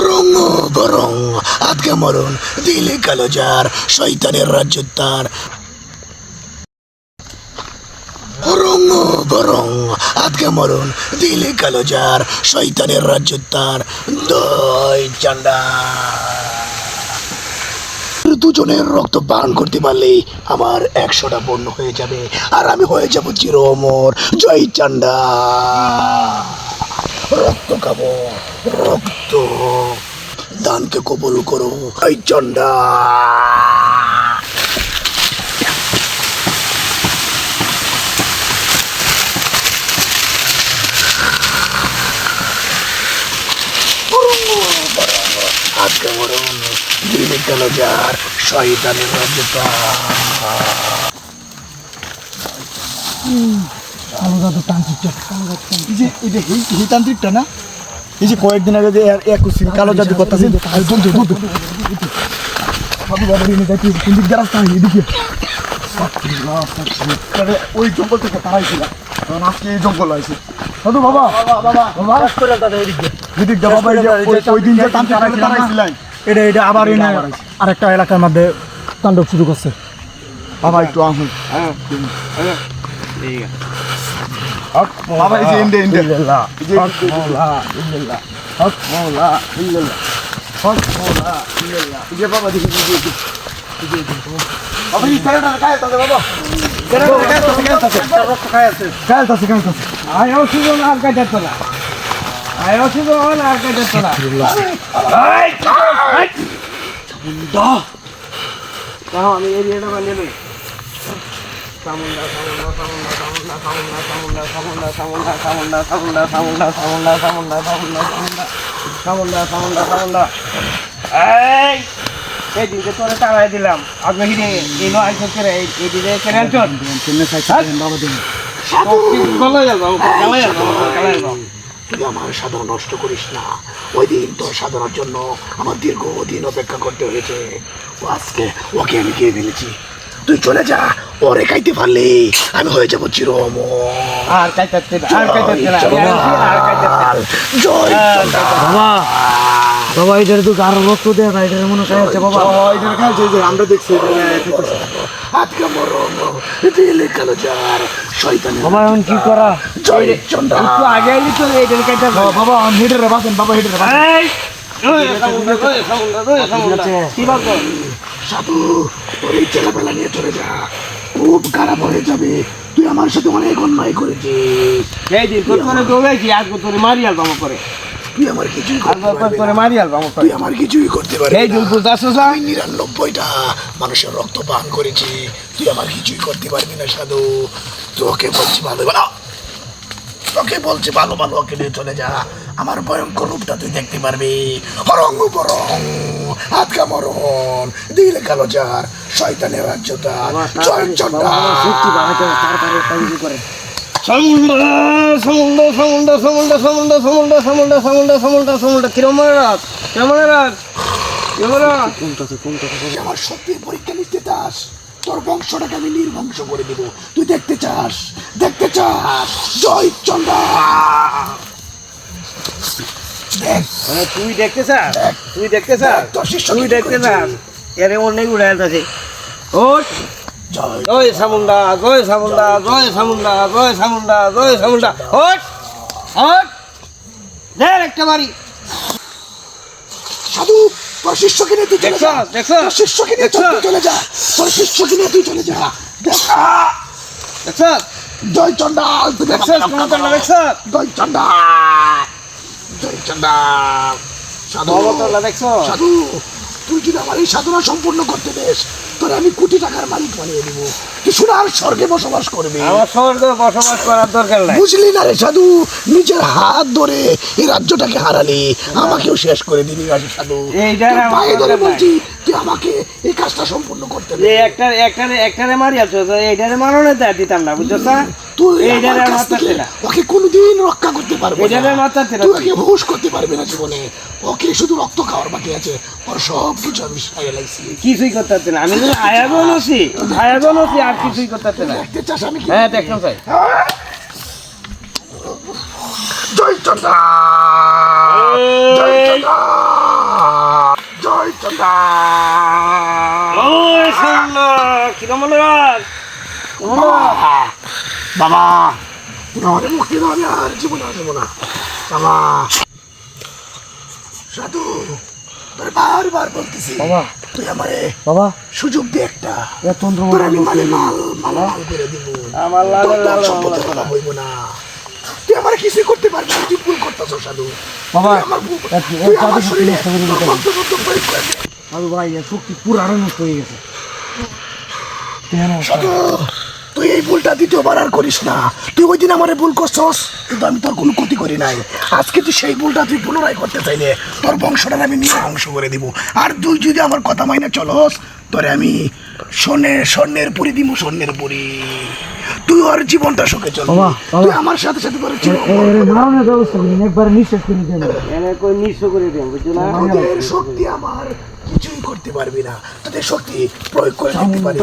বরং বরং আজকে মরণ, দিলে কালো যার শৈতানের রাজ্য তার বরং বরং আজকে মরণ, দিলে কালো যার শৈতানের রাজ্য তার দই চান্ডা দুজনের রক্ত পান করতে পারলেই আমার একশোটা বন্য হয়ে যাবে। আর আমি হয়ে যাব চির অমর জয় চান্ডা রক্ত খাব রক্ত। দানকে কবল করো জয় চান্ডা আজকে রাজ্য তান্ত্রিকটা এই যে এই যে এই তান্ত্রিকটা না এই যে কয়েকদিন আগে যে এক কালো জাদু করতেছে বাবা নিয়ে যাই কোন দিক রাস্তা এদিকে ওই জঙ্গল থেকে তারাইছিল তখন আজকে এই জঙ্গল আছে সাধু বাবা বাবা এদিক বাবা ওই- দিন যে তান্ত্রিক তারাইছিলেন এটা এটা আবার এনে আরেকটা এলাকার মধ্যে তাণ্ডব শুরু করছে বাবা একটু আসুন বাবা এই ইন্ডিয়া ইন্ডিয়া ইল্লাল্লাহ হক মাওলা ইল্লাল্লাহ হক মাওলা ইল্লাল্লাহ হক মাওলা ইল্লাল্লাহ এই বাবা দেখি দেখি দেখি আমি এরিয়াটা বানিয়ে দেবো সামুন্ডা সামুন্ডা সামুন্ডা সামুন্ডা সামুন্ডা সামুন্ডা সামুন্ডা সামুন্ডা সামুন্ডা সামুন্ডা সামুন্ডা সামুন্ডা সামুন্ডা সামুন্ডা সামুন্ডা সামুন্ডা এই এই দিনকে তোরে তাড়াই দিলাম আপনি কি এই নয় করে এই এই দিনে কেন চল কেমনে খাইছে বাবা দিন গলা যাব গলা যাব গলা যাব তুই আমার সাধনা নষ্ট করিস না ওই দিন তোর সাধনার জন্য আমার দীর্ঘ দিন অপেক্ষা করতে হয়েছে ও আজকে ওকে আমি খেয়ে ফেলেছি তুই চলে যা ওরে খাইতে পারলে আমি হয়ে যাব চির আর জয় বাবা বাবা এটার তো গাঢ় রক্ত দেয় না এটার মনে খাই আছে বাবা এটার খাইছে যে আমরা দেখছি আজকে মরণ দিলে কালো যার শয়তানের বাবা এখন কি করা জয় চন্ডা একটু আগে আইলি তো বাবা হেডের বাসেন বাবা হেডের সাধু তোর এই ছেলেবেলা নিয়ে চলে যা। খুব খারাপ হয়ে যাবে। তুই আমার সাথে অনেক অন্যায় করেছিস। এই দিন তোর করে দৌড়াইছি আজকে তোর মারি আলবাম করে তুই আমার কিছুই পারবি মারি আলবাম করে তুই আমার কিছুই করতে পারবি এই। দিন তুই যাচ্ছ আমি নিরানব্বইটা মানুষের রক্ত পান করেছি। তুই আমার কিছুই করতে পারবি না সাধু। তোকে বলছি ভালো ভালো। তোকে বলছি ভালো ভালো ওকে নিয়ে চলে যা। আমার ভয়ঙ্কর রূপটা তুই দেখতে পারবি। হরং বরং আজকা মরণ দিলে কালো যার শয়তানের রাজ্যটা জয় চন্ডা। সমুন্ডা সমুন্ডা সমুন্ডা সমুন্ডা সমুন্ডা সমুন্ডা সমুন্ডা সমুন্ডা সমুন্ডা সমুন্ডা। কিরম রাত কেমন রাত কেমন রাত তুই আমার সত্যি পরীক্ষা নিতে চাস। তোর বংশটাকে আমি নির্বংশ করে দিব। তুই দেখতে চাস দেখতে চাস জয় চন্ডা। দেখ তুই দেখতে চাস? তুই দেখতে চাস? তুই দেখতে? চাস? এর অনেক উড়ে আছে। জয়। সামুন্ডা জয় সামুন্ডা জয়। সামুন্ডা জয় সামুন্ডা জয় সামুন্ডা। ওট ওট দেখ একটা বাড়ি। সাধু তোর শিষ্যকে নিয়ে তুই চলে যা? তোর শিষ্যকে নিয়ে দেখছ? তুই চলে যা। তোর শিষ্যকে নিয়ে তুই চলে যা। জয় চন্ডাল কোন জয় চন্ডা সাধু অবতলা সাধু তুই যদি আমার এই সাধনা সম্পূর্ণ করতে দেস তোর আমি কোটি টাকার মালিক বানিয়ে দিব। তুই সোনার স্বর্গে বসবাস করবি। আমার স্বর্গ বসবাস করার দরকার নাই। বুঝলি না রে সাধু? নিজের হাত ধরে এই রাজ্যটাকে হারালি আমাকেও শেষ করে দিবি আজ সাধু। পায়ে ধরে বলছি তুই আমাকে এই কাজটা সম্পূর্ণ করতে দে। যে একটা একটারে একটারে মারি আছো এইটারে মারো না দিতাম না বুঝছ তুই আমার কাছ থেকে ওকে কোনোদিন রক্ষা করতে পারবে না। তুই। ওকে হুশ করতে পারবে না জীবনে। ওকে শুধু রক্ত খাওয়ার বাকি আছে। ওর সব কিছু আমি সারিয়ে লাগছি কিছুই করতে পারতে না। আমি যদি আয়াবন আছি আয়াবন আছি আর কিছুই করতে পারতে না। দেখতে চাস আমি কি হ্যাঁ দেখলাম ভাই জয় চন্দ্রা জয় চন্দ্রা চন্ডা ওই সামনা কিরম হলো আর বাবা। তুমি আমাদের মুক্তি দাও আমি আর জীবনে আসব না বাবা। সাধু তোর বারবার বলতেছি বাবা। তুই আমারে বাবা। সুযোগ দে একটা। তন্ত্র আমি মানে মাল মাল করে দিব। আমার লাগে তোর লাগে কথা হইব না। তুই আমার কিছু করতে পারবি তুই ভুল করতেছ সাধু। বাবা আমার তুই আমার শরীরে। দাদু ভাই শক্তি পুরো আরও নষ্ট হয়ে গেছে। সাধু তুই এই ভুলটা দ্বিতীয়বার আর করিস না। তুই ওই দিন আমার ভুল করছস কিন্তু আমি তোর কোনো ক্ষতি করি নাই। আজকে তুই সেই ভুলটা তুই পুনরায় করতে চাইলে তোর বংশটার আমি নিয়ে ধ্বংস করে দিব। আর তুই যদি আমার কথা মাইনে চলস তোরে আমি স্বর্ণের স্বর্ণের পুরি দিব স্বর্ণের পুরি। তুই ওর জীবনটা সুখে চল। তুই আমার সাথে সাথে তোর জীবন মারণের ব্যবস্থা করেন একবারে নিঃশ্বাস করে দেন। এনে কই নিঃস্ব করে দেন বুঝছ না? তোদের শক্তি আমার কিছুই করতে পারবি না। তোদের শক্তি প্রয়োগ করে দিতে পারিস।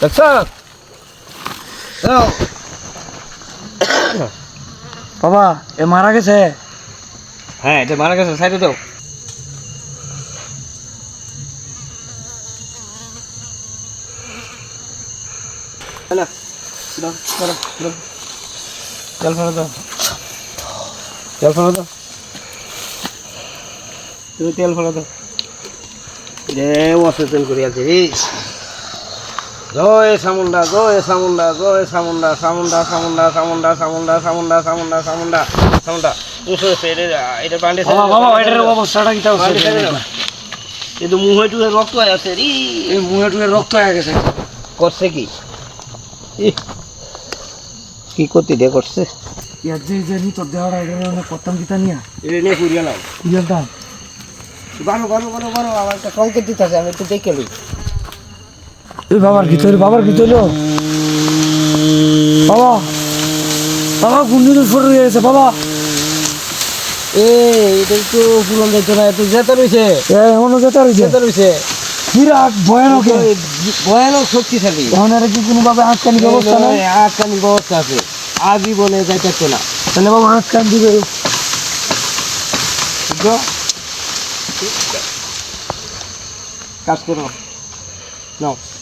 দেখছ বাবা এ মারা গেছে। হ্যাঁ এটা মারা গেছে সাইডে দাও। হ্যালো জল ফেলো দাও। জল ফেলো দাও। তুমি তেল ফেলো দাও। রে অসচেতন করে আছে রে জয় সামুন্ডা জয় সামুন্ডা জয় সামুন্ডা সামুন্ডা সামুন্ডা সামুন্ডা সামুন্ডা সামুন্ডা সামুন্ডা সামুন্ডা সামুন্ডা উঠো এটা এটা বান্ডে বাবা বাবা এটার অবস্থাটা কি তাও কিন্তু মুহে টুহে রক্ত আছে রে। এই মুহে টুহে রক্ত হয়ে গেছে। করছে কি? কি করতে দে করছে? ইয়ার যে যে নিতর দেওয়াটা এটা অনেক করতাম দিতা নিয়া? এটা নিয়ে ঘুরিয়ে নাও। বুঝলাম বানো বানো বানো বানো আমার একটা সংকেত দিতেছে আমি একটু দেখে লই। এই বাবার কি তৈরি বাবার কি তৈরি বাবা বাবা গুন্ডি তো শুরু হয়ে গেছে বাবা। এ এটা একটু পুরন না একটু জেতা রয়েছে। এ যেতে রয়েছে। জেতা রয়েছে। বিরাট ভয়ানক। ভয়ানক শক্তিশালী। এখন আর কি কোনোভাবে ব্যবস্থা নাই। ব্যবস্থা আছে। আজীবনে যাইতে না। তাহলে বাবা আটকান দিবে। কাজ করো। নাও।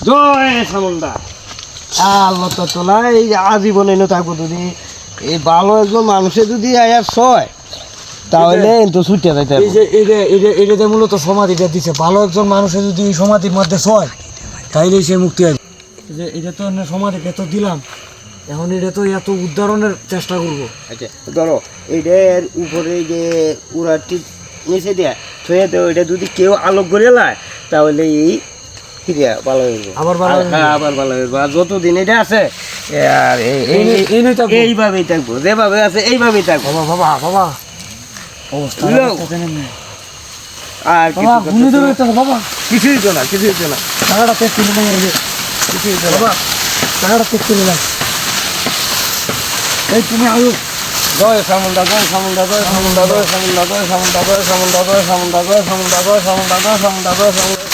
জয় সামুন্ডা আল্লাহ তো তোলা এই আজীবনে এনে থাকব যদি। এই ভালো একজন মানুষে যদি আয়ার ছয় তাহলে তো ছুটে যাইতে এই যে এটা এটা এটাতে মূলত সমাধিটা দিছে ভালো একজন মানুষের যদি এই সমাধির মধ্যে ছয় তাইলেই সে মুক্তি হয় যে এটা তো সমাধিকে তো দিলাম এখন এটা তো এত উদ্ধারণের চেষ্টা করব। আচ্ছা ধরো এইটার উপরে যে উড়াটি নিচে দেয়া থয়ে দেও এটা যদি কেউ আলোক করে লায় তাহলে এই ফিরিয়া ভালো হইব আবার ভালো। হ্যাঁ, আবার ভালো হইব আর যতদিন এটা আছে আর। এইভাবেই থাকব যেভাবে আছে এইভাবেই থাকব বাবা বাবা বাবা অবস্থা না। আর বাবা কিছুই তো না কিছুই তো না টাকাটা চেক করে নিলাম এই যে। বাবা টাকাটা চেক করে নিলাম এই তুমি আয়ু জয় সামুন্ডা জয় সামুন্ডা জয় সামুন্ডা জয় সামুন্ডা জয় সামুন্ডা জয় সামুন্ডা জয় সামুন্ডা জয় সামুন্ডা জয় সামুন্ডা জয় সামুন্ডা জয় সামুন্ডা